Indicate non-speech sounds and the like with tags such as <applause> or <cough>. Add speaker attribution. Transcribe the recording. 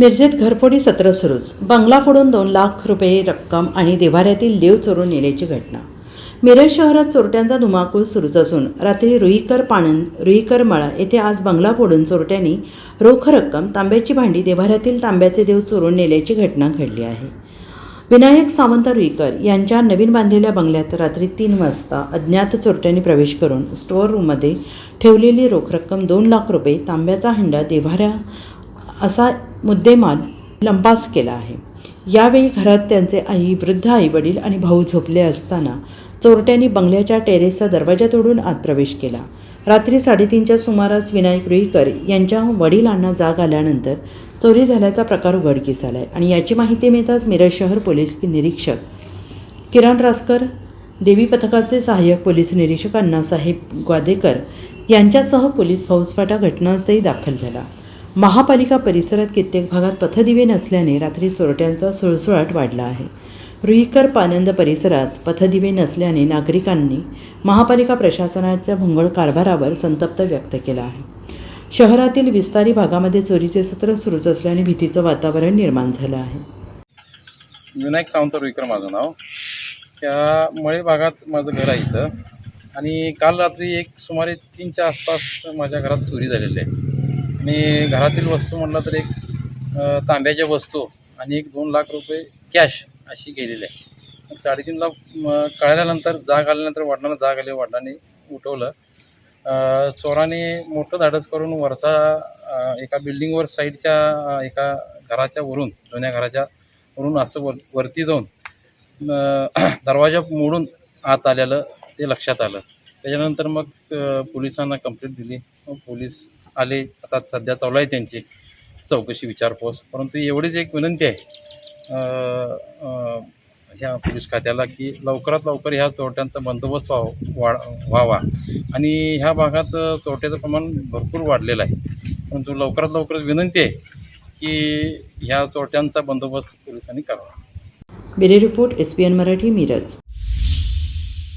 Speaker 1: मिरजेत घरफोडी सत्र सुरूच. बंगला फोडून दोन लाख रुपये रक्कम आणि देवाऱ्यातील देव चोरून नेल्याची घटना. मिरज शहरात चोरट्यांचा धुमाकूळ सुरूच असून रात्री रुईकर पाणंद रुईकर मळा येथे आज बंगला फोडून चोरट्यांनी रोख रक्कम तांब्याची भांडी देवाऱ्यातील तांब्याचे देव चोरून नेल्याची घटना घडली आहे. विनायक सावंत रुईकर यांच्या नवीन बांधलेल्या बंगल्यात रात्री तीन वाजता अज्ञात चोरट्यांनी प्रवेश करून स्टोअर रूममध्ये ठेवलेली रोख रक्कम दोन लाख रुपये तांब्याचा हंडा देव्हाऱ्या असा मुद्देमाल लंपास केला आहे. यावेळी घरात त्यांचे आई वृद्ध आईवडील आणि भाऊ झोपले असताना चोरट्यांनी बंगल्याच्या टेरेसचा दरवाजा तोडून आत प्रवेश केला. रात्री साडेतीनच्या सुमारास विनायक रुईकर यांच्या वडिलांना जाग आल्यानंतर चोरी झाल्याचा प्रकार उघडकीस आला आहे आणि याची माहिती मिळताच मिरज शहर पोलीस निरीक्षक किरण रासकर देवी पथकाचे सहाय्यक पोलीस निरीक्षक अण्णासाहेब ग्वादेकर यांच्यासह पोलीस फौजफाटा घटनास्थळी दाखल झाला. महापालिका परिसरात कित्येक भागात पथदिवे नसल्याने रात्री चोरट्यांचा सुळसुळाट वाढला आहे. रुईकर पानंद परिसरात पथदिवे नसल्याने नागरिकांनी महापालिका प्रशासनाच्या भोंगळ कारभारावर संतप्त व्यक्त केला आहे. शहरातील विस्तारी भागामध्ये चोरीचे सत्र सुरूच असल्याने भीतीचं वातावरण निर्माण झालं आहे.
Speaker 2: विनायक सावंत रुईकर माझं नाव. त्या मळे भागात माझं घर आहे इथं. आणि काल रात्री एक सुमारे तीनच्या आसपास माझ्या घरात चोरी झालेली आहे. आणि घरातील वस्तू म्हटलं तर एक तांब्याच्या वस्तू आणि एक दोन लाख रुपये कॅश अशी गेलेली आहे. मग साडेतीनला म, कळल्यानंतर जाग आल्यानंतर वडिलांना जाग आली. वडिलांनी उठवलं. चोराने मोठं धाडस करून वरचा एका बिल्डिंगवर साईडच्या एका घराच्या वरून जुन्या घराच्या वरून असं वर वरती जाऊन <clears throat> दरवाजा मोडून आत आलेलं ते लक्षात आलं. त्याच्यानंतर मग पोलिसांना कंप्लेंट दिली. मग पोलीस आले. आता सध्या चालू आहे त्यांची चौकशी विचारपूस परंतु एवढीच एक विनंती आहे ह्या पोलीस खात्याला की लवकरात लवकर ह्या चोरट्यांचा बंदोबस्त व्हाव वाढ व्हावा. आणि ह्या भागात चोरट्याचं प्रमाण भरपूर वाढलेलं आहे. परंतु लवकरात लवकर विनंती आहे की ह्या चोरट्यांचा बंदोबस्त पोलिसांनी करावा.
Speaker 1: Bureau report S P N Marathi Miraj.